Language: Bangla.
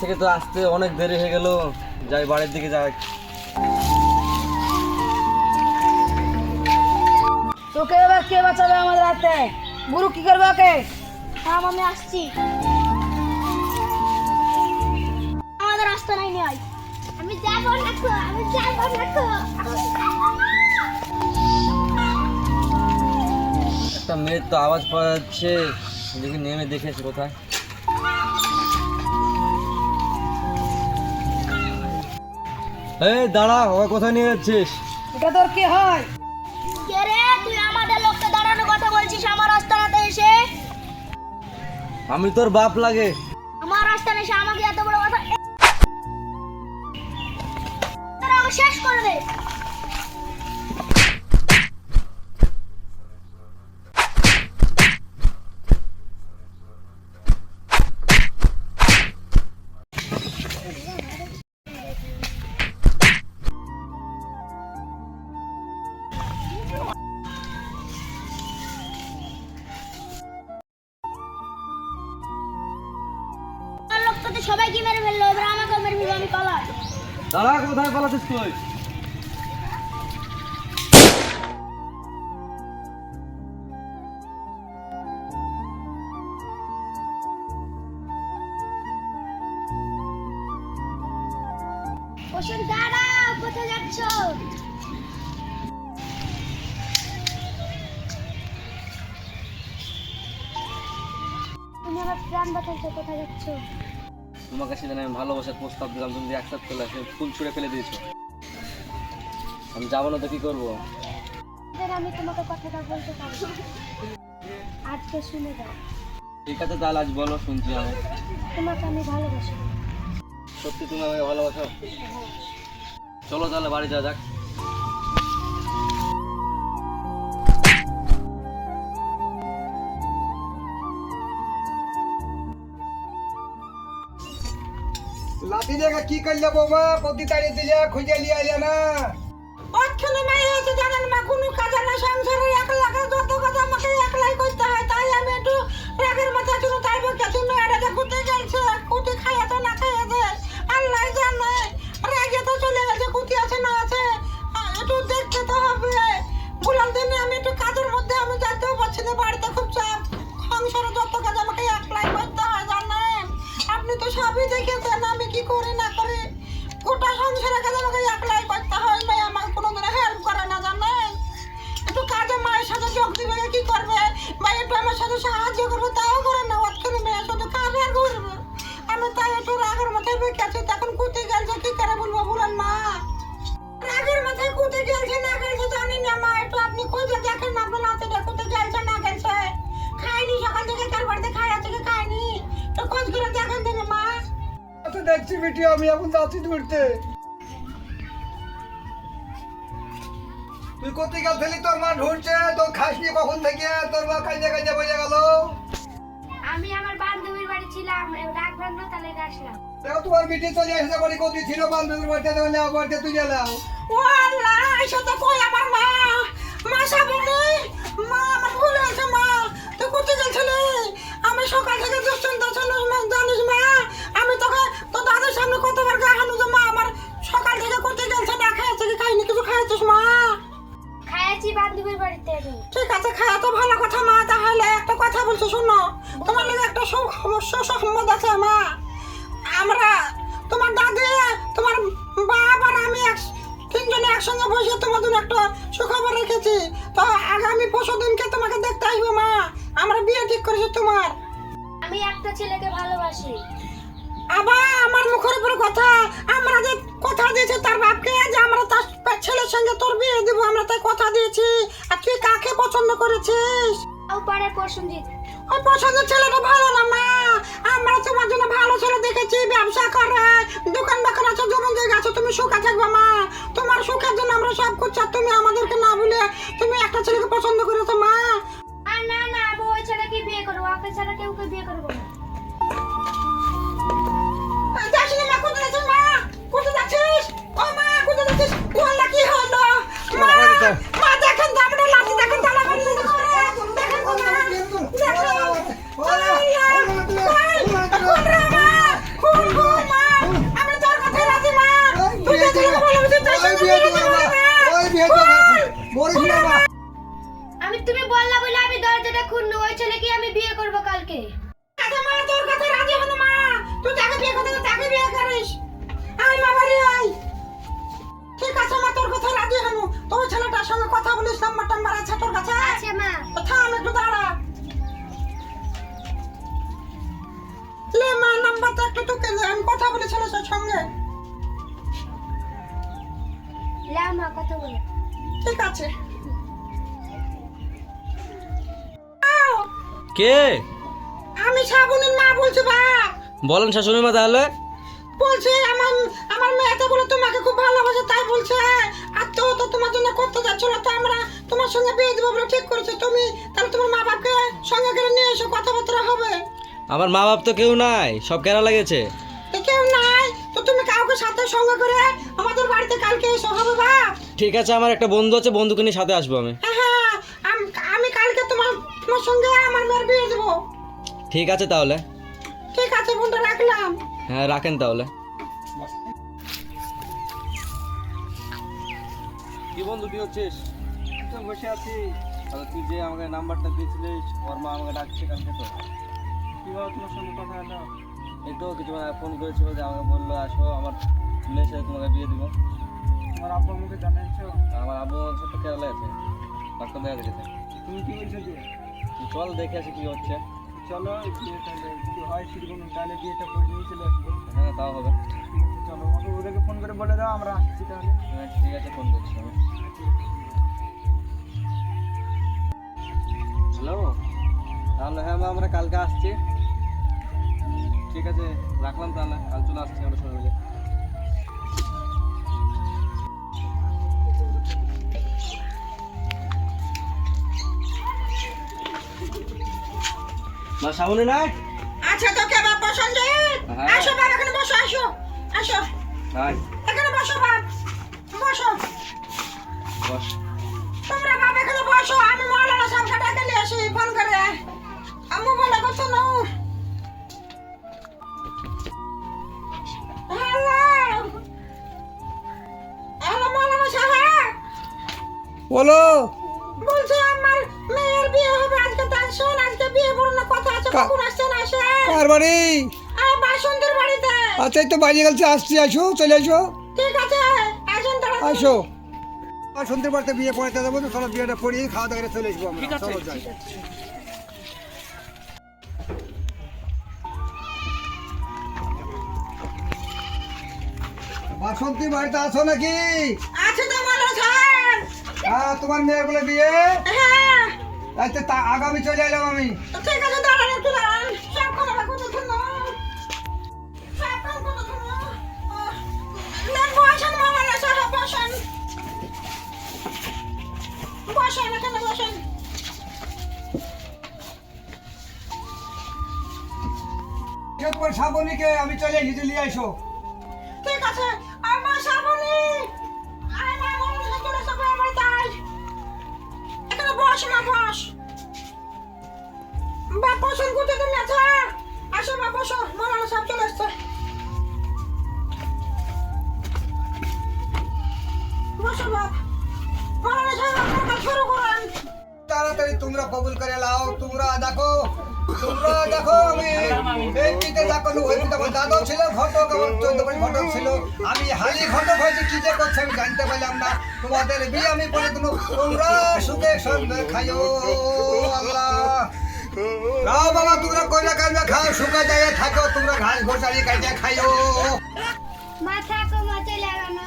থেকে তো আসতে অনেক দেরি হয়ে গেল। যাই বাড়ির দিকে যাই। তোকে এবার কে বাঁচাবে আমাদের হাতে? গুরু কি করবে ওকে? হ্যাঁ আমি আসছি। আমাদের রাস্তা নাই নাই। আমি যাব না আমি যাব না। একটা মেয়ের তো আওয়াজ পাওয়া যাচ্ছে দেখি নেমে দেখেছি কোথায়। এই দাঁড়া ও কোথায় নিয়ে যাচ্ছিস? এটা তোর কি হয়? কে রে তুই আমাদের লোককে দাঁড়ানোর কথা বলছিস আমার এসে? আমি তোর বাপ লাগে। আমার রাস্তায় এসে আমাকে এত বড় কথা তোরা শেষ করে সবাইকে মেরে ফেলল এবার আমাকে মেরে ফেলব আমি পালাই দাঁড়া কোথায় পালাচ্ছিস তুই? দাঁড়াও কোথায় যাচ্ছ? তুমি আমার প্রাণ বাঁচাচ্ছো কোথায় যাচ্ছ? তোমাকে সেদিন আমি ভালোবাসার প্রস্তাব দিলাম তুমি অ্যাকসেপ্ট করলে সে ফুল ছুঁড়ে ফেলে দিয়েছ। আমি যাব না তো কি করব? আমি তোমাকে কথাটা বলতে পারব আজকে শুনে যাও। ঠিক আছে তাহলে আজ বলো শুনছি আমি। তোমাকে আমি ভালোবাসি। সত্যি তুমি আমাকে ভালোবাসো? চলো তাহলে বাড়ি যাওয়া যাক। লাতি দেখা কি করলে বৌমা? প্রতি তাড়িয়ে দিলে, খুঁজে নিয়ে আইলে না। ওখানে মাই হয়েছে জানেন মা, কোনো কাজ না সংসারে এক লাখে যত কথা আমাকে একলাই করতে হয়, তাই আমি একটু রাগের মাথা ছিল, তাই বলছি মেয়েটা যে কুটে গেছে কুটে খাইয়াতে না খাইয়াছে আল্লাহ জানে, রাগে তো চলে গেছে, কুটি আছে না আছে। একটু দেখতে তো হবে। বললাম দিনে আমি একটু কাজের মধ্যে, আমি যেতেও পারছি না, বাড়িতে খুব চাপ। সংসারে যত কাজ আমাকে একলাই করতে হয়, জানেন? আপনি তো সবই দেখেছেন কি করে না করে? গোটা সংসারের কাজ আমাকে একলাই করতে হয় মেয়ে আমার কোনো দিনে হেল্প করে না, জানেন? একটু কাজে মায়ের সাথে যোগ দিবে, কি করবে? বা একটু আমার সাথে সাহায্য করবে, তাও করে না অতখানি মেয়ে শুধু কাজে আর ঘুরবে আমি তাই একটু রাগের মাথায় তো দেখছি বেটি আমি এখন যাচ্ছি ঘুরতে তুই কোথায় গেছিলি? তোর মা ঢুকছে তোর খাসনি কখন থেকে? তোর মা কাজে কাজে বসে গেল। আমি আমার বান্ধবীর বাড়ি ছিলাম রাগ ভাঙলো তাহলে আসলাম। দেখো তোমার বেটি চলে এসে বাড়ি কোথায় ছিল? বান্ধবীর বাড়িতে তখন আমার বাড়িতে তুই গেলাম। ও আল্লাহ এসে তো কই আমার মা? বলছি শোনো তোমার লাগে একটা সমস্যা সম্মত আছে মা। আমরা তোমার দাদি তোমার বাপ আর আমি তিনজনে একসঙ্গে বসে তোমার জন্য একটা সুখবর রেখেছি। তো আগামী পরশু দিনকে তোমাকে দেখতে আসবে মা। আমরা বিয়ে ঠিক করেছি তোমার। আমি একটা ছেলেকে ভালোবাসি। আবার আমার মুখের উপরে কথা। আমরা যে কথা দিয়েছি তার বাপকে যে আমরা তার ছেলের সঙ্গে তোর বিয়ে দেবো আমরা তাই কথা দিয়েছি। আর তুই কাকে পছন্দ করেছিস? ও পাড়ার প্রসঞ্জিৎ ওই পছন্দের ছেলেটা ভালো না, মা। আমরা তোমার জন্য ভালো ছেলে দেখেছি, ব্যবসা করে। দোকান বাকান আছে, জমন জায়গা আছে, তুমি সুখে থাকবে, মা। তোমার সুখের জন্য আমরা সব করছি তুমি আমাদেরকে না বলে তুমি একটা ছেলেকে পছন্দ করেছ তুমি বললা বলে আমি দরজাটা খুললো ওই ছেলেকে আমি বিয়ে করব কালকে। আচ্ছা মা তোর কথা রাজি হলো মা। তুই যাকে বিয়ে করতে তাকে বিয়ে করিস। আয় মা বাড়ি আই ঠিক আছে মা তোর কথা রাজি হলো। তো ওই ছেলেটার সঙ্গে কথা বলিস নাম্বার টাম্বার আছে তোর কাছে? আছে মা। কথা আমি একটু দাঁড়া। লে মা নাম্বারটা একটু তোকে আমি কথা বলি ছেলেটার সঙ্গে। লা মা কথা বলে। ঠিক আছে। কে? আমি শ্রাবণীর মা বলছি বাপ বলেন শাশুড়ি মা তাহলে। বলছে আমার আমার মেয়েটা বলে তোমাকে খুব ভালোবাসে তাই বলছে আর তো তো তোমার জন্য করতে যাচ্ছিল তো আমরা তোমার সঙ্গে বিয়ে দেবো বলে ঠিক করেছে তুমি। তাহলে তোমার মা বাপকে সঙ্গে করে নিয়ে এসো কথাবার্তা হবে। আমার মা বাপ তো কেউ নাই সব কেরা লেগেছে। কেউ নাই তো তুমি কাউকে সাথে সঙ্গে করে আমাদের বাড়িতে কালকে এসো হবে বাপ ঠিক আছে আমার একটা বন্ধু আছে বন্ধুকে নিয়ে সাথে আসব আমি। হ্যাঁ হ্যাঁ আম- আমি কালকে তোমার সঙ্গে আমার মেয়ের বিয়ে দেবো। ঠিক আছে তাহলে। ঠিক আছে ফোনটা রাখলাম। হ্যাঁ রাখেন তাহলে। কি বন্ধু কি হচ্ছিস? বসে আছি। তাহলে তুই যে আমাকে নাম্বারটা দিয়েছিলিস ওর মা আমাকে ডাকছে কালকে তো। কীভাবে তোমার সঙ্গে কথা হলো? এই তো কিছু ফোন করেছিল যে আমাকে বলল আসো আমার মেয়ের সাথে তোমাকে বিয়ে দিব। তোমার আব্বু আমাকে জানাইছো? আমার আব্বু ছোট্ট কেরালে আছে ডাক্তার দেখা গেছে তুমি কি বলছো যে? চল দেখে আসি কি হচ্ছে। চলো যদি হয় সেরকম তাহলে বিয়েটা করে নিয়ে চলে আসব। হ্যাঁ তাও হবে। চলো আমাকে ওদেরকে ফোন করে বলে দাও আমরা আসছি তাহলে। হ্যাঁ ঠিক আছে ফোন করছি হ্যালো তাহলে হ্যাঁ আমরা কালকে আসছি। ঠিক আছে রাখলাম তাহলে। কাল চলে আসছি আমরা সবাই মিলে। মা সামনে নাই? আচ্ছা তো কে বাপ বসন যে। হ্যাঁ। আসো বাপ এখানে বসো আসো আসো। হাই এখানে বসো বাপ বসো। বস। তোমরা বাপ এখানে বসো। আমি মৌলানা সাহেবকে ডেকে নিয়ে আসি ফোন করে। আমি বলে কথা না। হ্যালো। হ্যালো মৌলানা সাহেব বলো। বলছে আমার মেয়ের বিয়ে হবে আজকে তার শোন আজকে বিয়ে বড় কথা আছে কা- কখন আসছেন আসে কার বাড়ি? আর বাসন্তীর বাড়িতে। আচ্ছা এই তো বাইরে গেছে আসছি আসো চলে আসো ঠিক আছে আসুন তাড়াতাড়ি। আসো। আর বাড়িতে বিয়ে পড়াতে যাব তো চলো বিয়েটা পড়িয়ে খাওয়া দাওয়া করে চলে আসব আমরা। ঠিক আছে, চলো যাই। বাসন্তী বাড়িতে আসো নাকি? আছে তো সাহেব হ্যাঁ তোমার মেয়ের বলে বিয়ে? হ্যাঁ। আচ্ছা তা আগামী চলে এলাম আমি। ঠিক আছে দাঁড়ান একটু দাঁড়ান। সব কথা রাখুন দেখুন সব কথা দেখুন না নেন বসেন মৌলানা সাহেব বসেন। বসেন এখানে বসেন। তোমার আমি চলে এসেছি নিয়ে আসো ঠিক আছে। বসেন কোথায় তুমি আছো? আসো বা বসো। মৌলানা সাহেব চলে এসছে। বসো বাপ মৌলানা সাহেব, আপনার শুরু করেন। তাড়াতাড়ি তোমরা কবুল করে লাও তোমরা দেখো তোমরা দেখো, আমি এই পিতে দেখো ওই পিতে দাদু ছিল তোমাদের বিয়ে আমি তোমরা সুখে সঙ্গে খাইও, আল্লাহ। রাও বাবা তোমরা কইলা কান্দা খাও শুকা যায় থাকো তোমরা ঘাস ঘোষালি কাইটা খাইও। মাথা কমাতে লাগানো